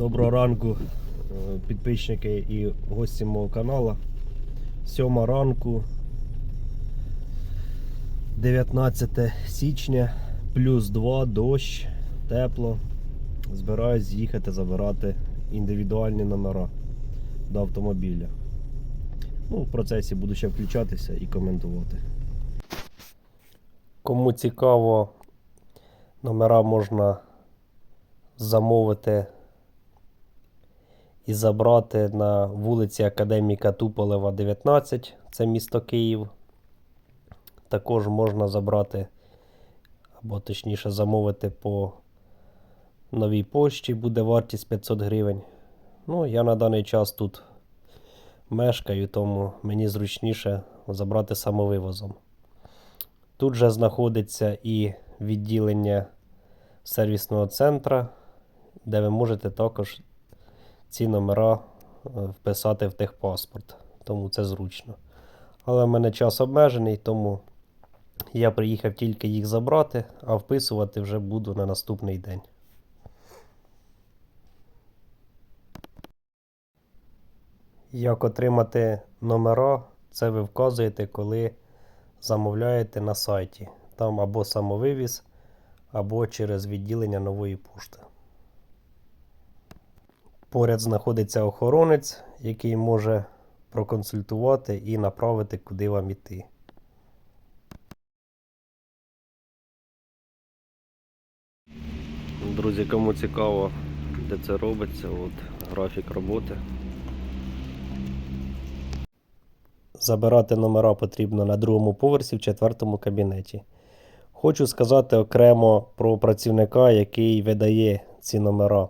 Доброго ранку, е, підписники і гості мого каналу. Сьома ранку, 19 січня, плюс 2, дощ, тепло. Збираюсь з'їхати забирати індивідуальні номера до автомобіля. Ну, в процесі буду ще включатися і коментувати. Кому цікаво, номера можна замовити і забрати на вулиці Академіка Туполева, 19, це місто Київ. Також можна забрати, або точніше замовити по новій пошті, буде вартість 500 гривень. Ну, я на даний час тут мешкаю, тому мені зручніше забрати самовивозом. Тут же знаходиться і відділення сервісного центра, де ви можете також ці номера е, вписати в техпаспорт, тому це зручно. Але в мене час обмежений, тому я приїхав тільки їх забрати, а вписувати вже буду на наступний день. Як отримати номера, це ви вказуєте, коли замовляєте на сайті. Там або самовивіз, або через відділення нової пошти. Поряд знаходиться охоронець, який може проконсультувати і направити, куди вам іти. Друзі, кому цікаво, де це робиться, от графік роботи. Забирати номера потрібно на другому поверсі в четвертому кабінеті. Хочу сказати окремо про працівника, який видає ці номера.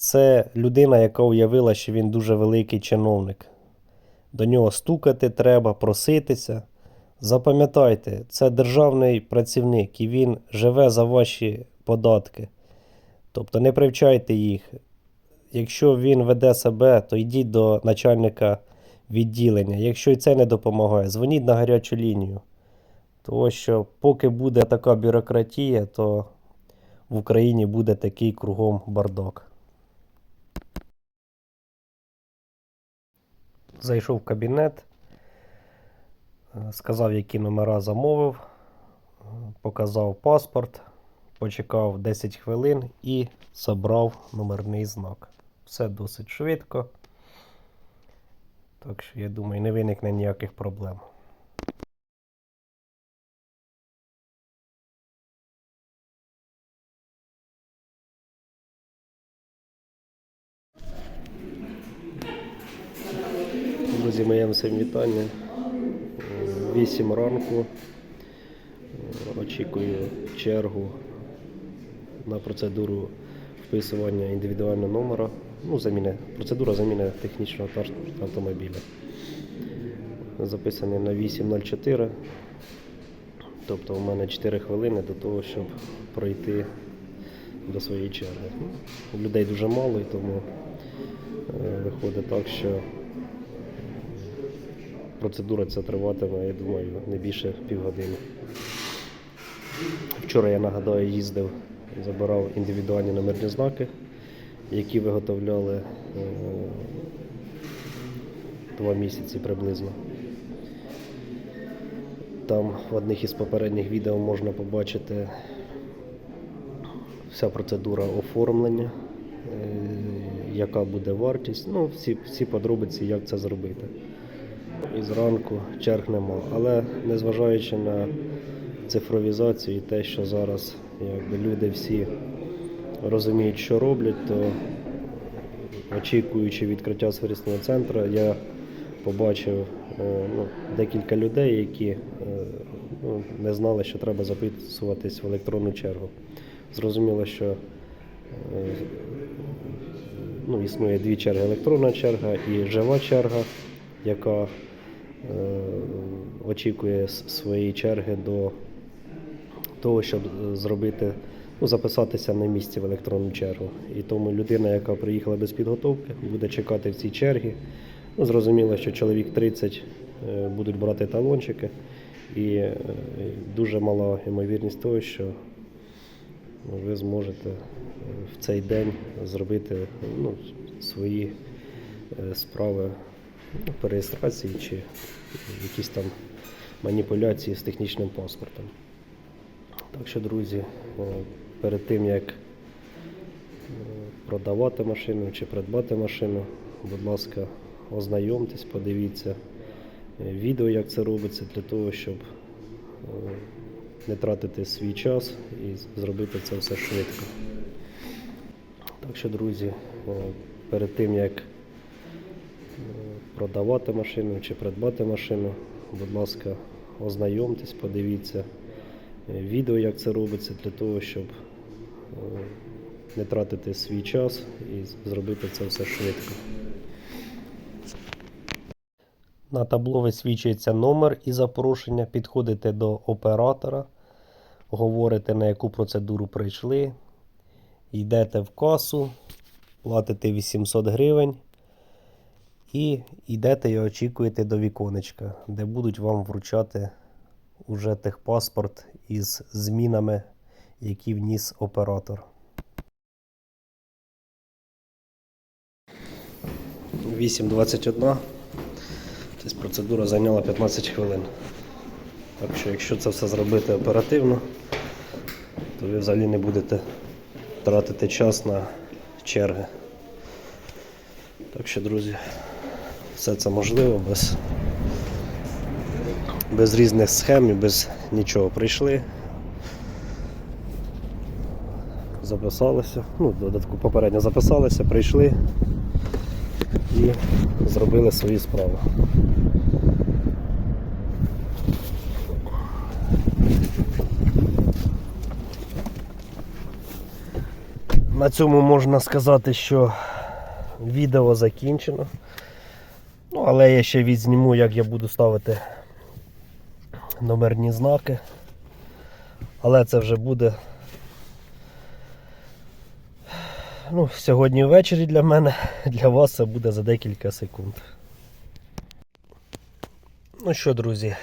Це людина, яка уявила, що він дуже великий чиновник. До нього стукати треба, проситися. Запам'ятайте, це державний працівник і він живе за ваші податки. Тобто не привчайте їх. Якщо він веде себе, то йдіть до начальника відділення. Якщо і це не допомагає, дзвоніть на гарячу лінію. Тому що поки буде така бюрократія, то в Україні буде такий кругом бардак. Зайшов в кабінет, е, сказав, які номера замовив, е, показав паспорт, почекав 10 хвилин і забрав номерний знак. Все досить швидко. Так що, я думаю, не виникне ніяких проблем. Друзі, моє всім вітання. 8 ранку. Очікую чергу на процедуру вписування індивідуального номера. Ну, заміни, процедура заміни технічного автомобіля. Записаний на 8.04. Тобто у мене 4 хвилини до того, щоб пройти до своєї черги. Людей дуже мало, і тому е, виходить так, що процедура ця триватиме, я думаю, не більше півгодини. Вчора я нагадаю, їздив, забирав індивідуальні номерні знаки, які виготовляли е, два місяці приблизно. Там в одних із попередніх відео можна побачити вся процедура оформлення, е, яка буде вартість, ну, всі, всі подробиці, як це зробити. І зранку черг нема. Але незважаючи на цифровізацію і те, що зараз якби, люди всі розуміють, що роблять, то очікуючи відкриття сервісного центру, я побачив е, ну, декілька людей, які е, ну, не знали, що треба записуватись в електронну чергу. Зрозуміло, що е, ну, існує дві черги: електронна черга і жива черга, яка очікує своєї черги до того, щоб е, зробити, ну, записатися на місці в електронну чергу. І тому людина, яка приїхала без підготовки, буде чекати в цій чергі. Ну, зрозуміло, що чоловік 30 е, будуть брати талончики, і е, дуже мала ймовірність того, що ви зможете е, в цей день зробити ну, свої е, справи ну, по реєстрації чи якісь там маніпуляції з технічним паспортом. Так що, друзі, е, перед тим як е, продавати машину чи придбати машину, будь ласка, ознайомтесь, подивіться е, відео, як це робиться, для того, щоб не тратити свій час і зробити це все швидко. Так що, друзі, перед тим як продавати машину чи придбати машину, будь ласка, ознайомтесь, подивіться е, відео, як це робиться, для того, щоб е, не тратити свій час і зробити це все швидко. На табло висвічується номер і запрошення. Підходите до оператора, говорите, на яку процедуру прийшли, йдете в касу, платите 800 гривень і йдете і очікуєте до віконечка, де будуть вам вручати уже техпаспорт із змінами, які вніс оператор. 8.21. Тобто процедура зайняла 15 хвилин. Так що, якщо це все зробити оперативно, то ви взагалі не будете тратити час на черги. Так що, друзі, все це можливо без, без різних схем і без нічого. Прийшли, записалися, ну, додатку попередньо записалися, прийшли і зробили свої справи. На цьому можна сказати, що відео закінчено. Ну, але я ще відзніму, як я буду ставити номерні знаки. Але це вже буде ну, сьогодні ввечері для мене, для вас це буде за декілька секунд. Ну що, друзі,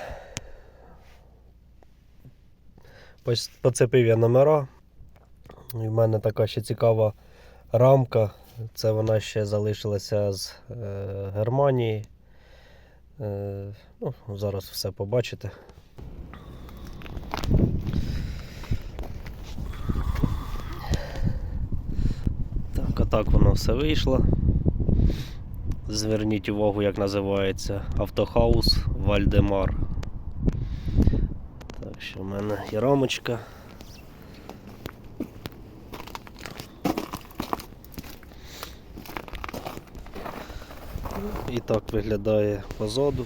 поцепив я номера. І в мене така ще цікава рамка. Це вона ще залишилася з е, Германії. Е, ну, зараз все побачите. Так, а так воно все вийшло. Зверніть увагу, як називається автохаус Вальдемар. Так що в мене є рамочка. І так виглядає позаду.